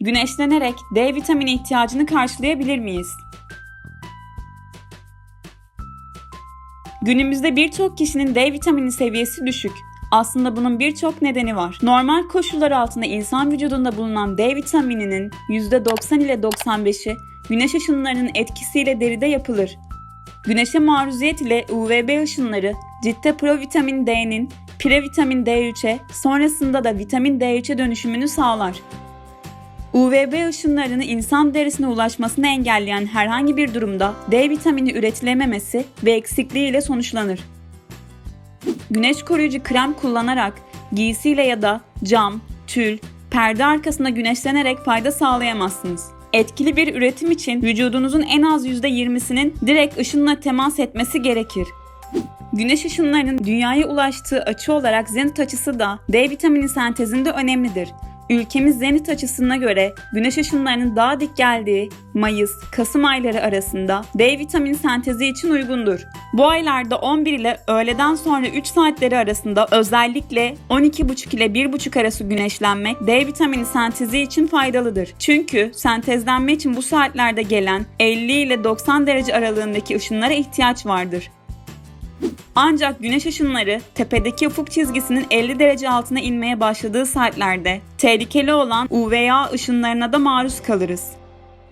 Güneşlenerek D vitamini ihtiyacını karşılayabilir miyiz? Günümüzde birçok kişinin D vitamini seviyesi düşük. Aslında bunun birçok nedeni var. Normal koşullar altında insan vücudunda bulunan D vitamininin %90 ile 95'i güneş ışınlarının etkisiyle deride yapılır. Güneşe maruziyet ile UVB ışınları ciltte provitamin D'nin previtamin D3'e sonrasında da vitamin D3'e dönüşümünü sağlar. UVB ışınlarını insan derisine ulaşmasını engelleyen herhangi bir durumda D vitamini üretilememesi ve eksikliği ile sonuçlanır. Güneş koruyucu krem kullanarak giysiyle ya da cam, tül, perde arkasında güneşlenerek fayda sağlayamazsınız. Etkili bir üretim için vücudunuzun en az %20'sinin direkt ışınla temas etmesi gerekir. Güneş ışınlarının dünyaya ulaştığı açı olarak zenit açısı da D vitamini sentezinde önemlidir. Ülkemiz zenit açısına göre güneş ışınlarının daha dik geldiği Mayıs, Kasım ayları arasında D vitamini sentezi için uygundur. Bu aylarda 11 ile öğleden sonra 3 saatleri arasında özellikle 12.30 ile 1.30 arası güneşlenmek D vitamini sentezi için faydalıdır. Çünkü sentezlenme için bu saatlerde gelen 50 ile 90 derece aralığındaki ışınlara ihtiyaç vardır. Ancak güneş ışınları tepedeki ufuk çizgisinin 50 derece altına inmeye başladığı saatlerde tehlikeli olan UVA ışınlarına da maruz kalırız.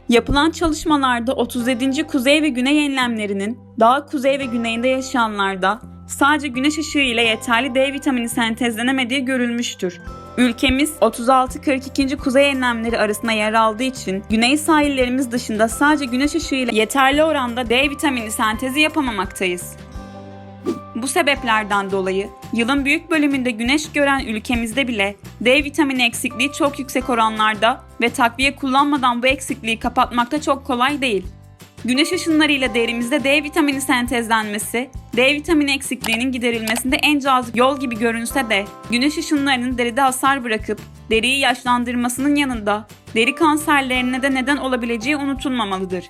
Yapılan çalışmalarda 37. kuzey ve güney enlemlerinin daha kuzey ve güneyinde yaşayanlarda sadece güneş ışığı ile yeterli D vitamini sentezlenemediği görülmüştür. Ülkemiz 36-42. kuzey enlemleri arasında yer aldığı için güney sahillerimiz dışında sadece güneş ışığı ile yeterli oranda D vitamini sentezi yapamamaktayız. Bu sebeplerden dolayı yılın büyük bölümünde güneş gören ülkemizde bile D vitamini eksikliği çok yüksek oranlarda ve takviye kullanmadan bu eksikliği kapatmakta çok kolay değil. Güneş ışınlarıyla derimizde D vitamini sentezlenmesi, D vitamini eksikliğinin giderilmesinde en cazip yol gibi görünse de güneş ışınlarının deride hasar bırakıp deriyi yaşlandırmasının yanında deri kanserlerine de neden olabileceği unutulmamalıdır.